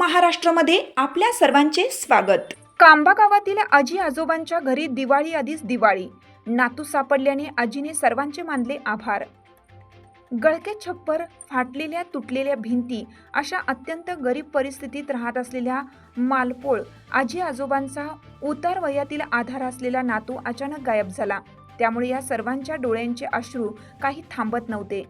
महाराष्ट्रमध्ये आपल्या सर्वांचे स्वागत. कांबा गावातील आजी आजोबांच्या घरी दिवाळी आधीच दिवाळी. नातू सापडल्याने आजीने सर्वांचे मानले आभार. गळके छप्पर फाटलेल्या तुटलेल्या भिंती अशा अत्यंत गरीब परिस्थितीत राहत असलेल्या मालपोळ आजी आजोबांचा उतार वयातील आधार असलेला नातू अचानक गायब झाला. त्यामुळे या सर्वांच्या डोळ्यांचे अश्रू काही थांबत नव्हते.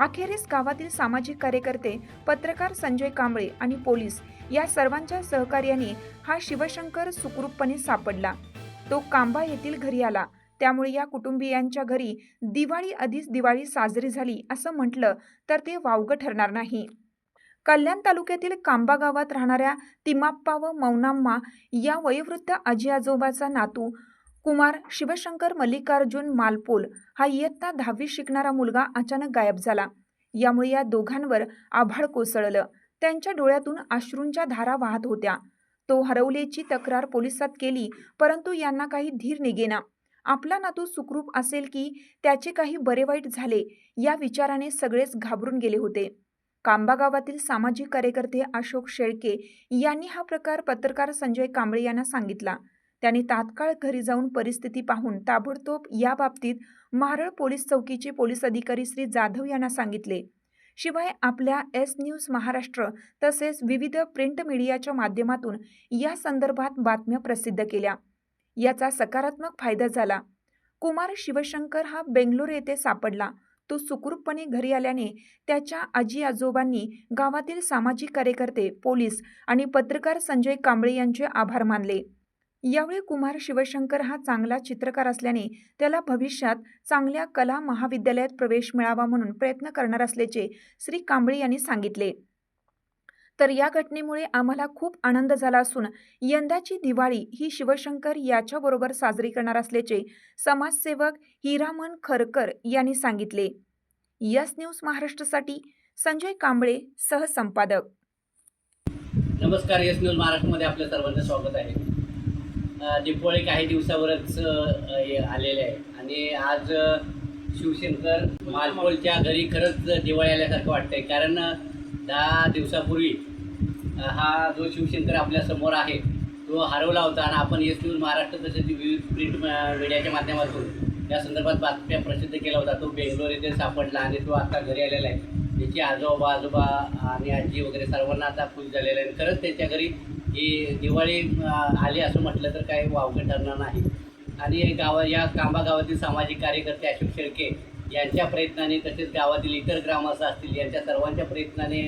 अखेरीस गावातील सामाजिक कार्यकर्ते पत्रकार संजय कांबळे आणि पोलीस या सर्वांच्या सहकार्याने हा शिवशंकर सुखरूपपणे सापडला. तो कांबा येथील घरी आला. त्यामुळे या कुटुंबियांच्या घरी दिवाळी आधीच दिवाळी साजरी झाली असं म्हटलं तर ते वावगं ठरणार नाही. कल्याण तालुक्यातील कांबा गावात राहणाऱ्या तिमाप्पा व मौनाम्मा या वयोवृद्ध आजी आजोबाचा नातू कुमार शिवशंकर मल्लिकार्जुन मालपोल हा इयत्ता दहावी शिकणारा मुलगा अचानक गायब झाला. यामुळे या दोघांवर आभाळ कोसळलं. त्यांच्या डोळ्यातून अश्रूंच्या धारा वाहत होत्या. तो हरवल्याची तक्रार पोलिसात केली परंतु यांना काही धीर निघेना. आपला नातू सुखरूप असेल की त्याचे काही बरे वाईट झाले या विचाराने सगळेच घाबरून गेले होते. कांबा गावातील सामाजिक कार्यकर्ते अशोक शेळके यांनी हा प्रकार पत्रकार संजय कांबळे यांना सांगितला. त्यांनी तात्काळ घरी जाऊन परिस्थिती पाहून ताबडतोब या बाबतीत महारळ पोलीस चौकीचे पोलीस अधिकारी श्री जाधव यांना सांगितले. शिवाय आपल्या एस न्यूज महाराष्ट्र तसेच विविध प्रिंट मीडियाच्या माध्यमातून या संदर्भात बातम्या प्रसिद्ध केल्या. याचा सकारात्मक फायदा झाला. कुमार शिवशंकर हा बेंगलोर येथे सापडला. तो सुखरूपपणे घरी आल्याने त्याच्या आजी आजोबांनी गावातील सामाजिक कार्यकर्ते पोलीस आणि पत्रकार संजय कांबळे यांचे आभार मानले. यावेळी कुमार शिवशंकर हा चांगला चित्रकार असल्याने त्याला भविष्यात चांगल्या कला महाविद्यालयात प्रवेश मिळावा म्हणून प्रयत्न करणार असल्याचे श्री कांबळे यांनी सांगितले. तर या घटनेमुळे आम्हाला खूप आनंद झाला असून यंदाची दिवाळी ही शिवशंकर याच्याबरोबर साजरी करणार असल्याचे समाजसेवक हिरामन खरकर यांनी सांगितले. यस न्यूज महाराष्ट्रासाठी संजय कांबळे सहसंपादक. नमस्कार यस न्यूज महाराष्ट्रमध्ये आपल्या सर्वांचं स्वागत आहे. अ, दीपावली काही दिवसावरच आलेले आहे. आणि आज शिवशंकर मालपोळच्या घरी खरंच दिवाळी आल्यासारखं वाटतंय. कारण दहा दिवसापूर्वी हा जो शिवशंकर आपल्यासमोर आहे तो हरवला होता. आणि आपण येस न्यूज महाराष्ट्र तसेच विविध प्रिंट मीडियाच्या माध्यमातून या संदर्भात बातम्या प्रसिद्ध केला होता तो बेंगलोर येथे सापडला आणि तो आता घरी आलेला आहे. त्याची आजोबा आजोबा आणि आजी वगैरे सर्वांना आता खुश झालेलं आहे. खरंच त्याच्या घरी ही दिवाळी आली असं म्हटलं तर काही वावगं ठरणार नाही. आणि गावा या कांबा गावातील सामाजिक कार्यकर्ते अशोक शेळके यांच्या प्रयत्नाने तसेच गावातील इतर ग्रामस्थ असतील यांच्या सर्वांच्या प्रयत्नाने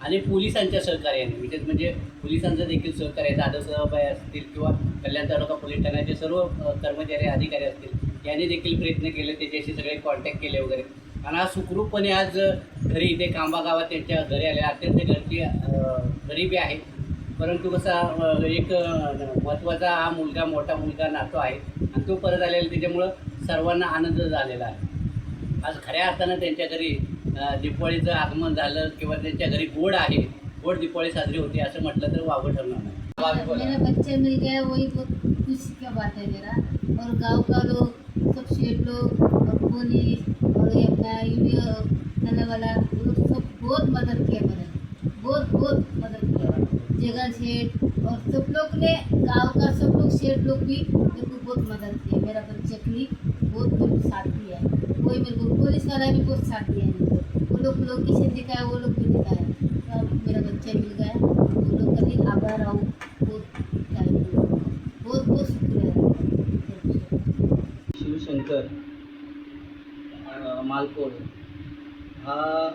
आणि पोलिसांच्या सहकार्याने विशेष म्हणजे पोलिसांचं देखील सहकार्य जाधव साहेब असतील किंवा कल्याण तालुका पोलीस ठाण्याचे सर्व कर्मचारी अधिकारी असतील यांनी देखील प्रयत्न केले त्याच्याशी सगळे कॉन्टॅक्ट केले वगैरे. आणि आज सुखरूपपणे आज घरी इथे कांबा गावात त्यांच्या घरी आले. अत्यंत घरची गरीबी गरिबी आहे. परंतु कसा एक महत्त्वाचा हा मुलगा मोठा मुलगा नातो आहे. आणि तो परत आलेला त्याच्यामुळं सर्वांना आनंद झालेला आहे. आज खऱ्या अर्थानं त्यांच्या घरी दिपाळीचं आगमन झालं किंवा त्यांच्या घरी गोड आहे. गोड दिपाळी साजरी होते असं म्हटलं तर वावं ठरणार नाही. बच्चे मिल वही बहुत खुशी का बात है मेरा और गांव का लोग सब शेठ लोग और पुलिस और ये अपना यूनियो थाने वाला, वो लोग सब बहुत मदद किया मेरा बहुत बहुत मदद किया। जगह सेठ और सब लोग ने, गाँव का सब लोग सेठ लोग भी मेरे को बहुत मदद किया। मेरा बच्चे के लिए बहुत मेरे को साथ दिया है। वही मेरे को, पुलिस वाला भी बहुत साथ दिया है। वो लोग लोकेशन दिखाया, वो लोग भी दिखाया। तो मेरा बच्चा मिल गया। वो लोग का भी आभार आऊँ शिवशंकर मालपोड हा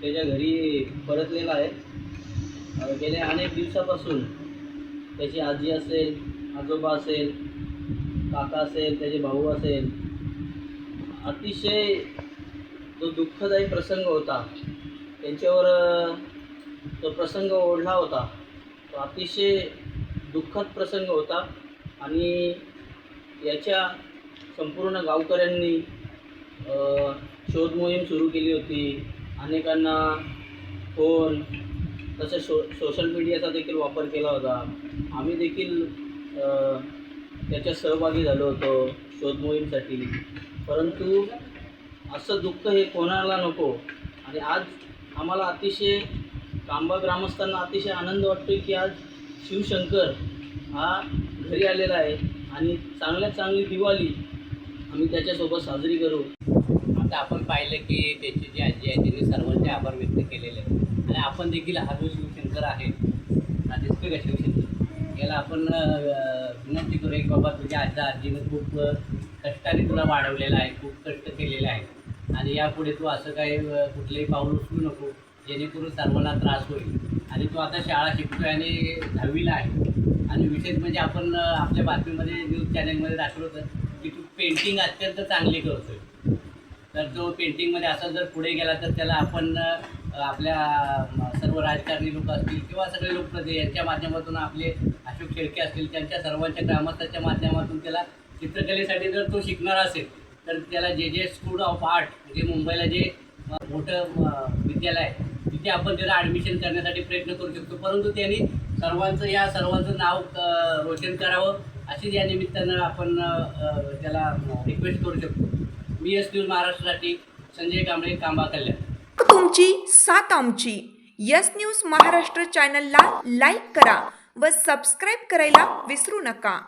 त्याच्या घरी परतलेला आहे. गेल्या अनेक दिवसापासून त्याची आजी असेल आजोबा असेल काका असेल त्याचे भाऊ असेल अतिशय तो दुःखदायी प्रसंग होता त्यांच्यावर तो प्रसंग ओढला होता. तो अतिशय दुःखद प्रसंग होता आणि याच्या संपूर्ण गावकऱ्यांनी शोध मोहीम सुरू केली होती. अनेकांना फोन तसेच शो सोशल मीडियाचा देखील वापर केला होता. आम्ही देखील त्याच्यात सहभागी झालो होतो शोध मोहीमसाठी. परंतु असं दुःख हे कोणाला नको? आणि आज आम्हाला अतिशय कांबा ग्रामस्थांना अतिशय आनंद वाटतो की आज शिवशंकर हा घरी आलेला आहे. आणि चांगल्यात चांगली दिवाळी आम्ही त्याच्यासोबत साजरी करू. आता आपण पाहिलं की त्याची जी आजी आहे तिने सर्वांचे आभार व्यक्त केलेले आहेत. आणि आपण देखील हा जो शिवशंकर आहे हा दिसतोय का शिवशंकर? याला आपण विनंती करू एक बाबा तुझ्या आजा आजीनं खूप कष्टाने तुला वाढवलेला आहे खूप कष्ट केलेले आहे आणि यापुढे तू असं काही कुठलंही पाऊल उचलू नको जेणेकरून सर्वांना त्रास होईल. आणि तू आता शाळा शिकतोय आणि दहावीला आहे. आणि विशेष म्हणजे आपण आपल्या बातमीमध्ये न्यूज चॅनलमध्ये दाखवलं होतं की तू पेंटिंग अत्यंत चांगली करतोय. तर तो पेंटिंगमध्ये असा जर पुढे गेला तर त्याला आपण आपल्या सर्व राजकारणी लोक असतील किंवा सगळे लोकप्रतिनिधी यांच्या माध्यमातून आपले अशोक शेळके असतील त्यांच्या सर्वांच्या ग्रामस्थाच्या माध्यमातून त्याला चित्रकलेसाठी जर तो शिकणार असेल तर त्याला जे जे स्कूल ऑफ आर्ट म्हणजे मुंबईला जे मोठं विद्यालय आहे तिथे आपण त्याला ॲडमिशन करण्यासाठी प्रयत्न करू शकतो. परंतु त्यांनी सर्वांचं या सर्वांचं नाव रोशन करावं अशी या निमित्तानं आपण त्याला रिक्वेस्ट करू शकतो. मी एस न्यूज महाराष्ट्रासाठी संजय कांबळे कांबा कल्याण. तुमची सात आमची. यस न्यूज महाराष्ट्र चॅनलला लाईक करा व सबस्क्राईब करायला विसरू नका.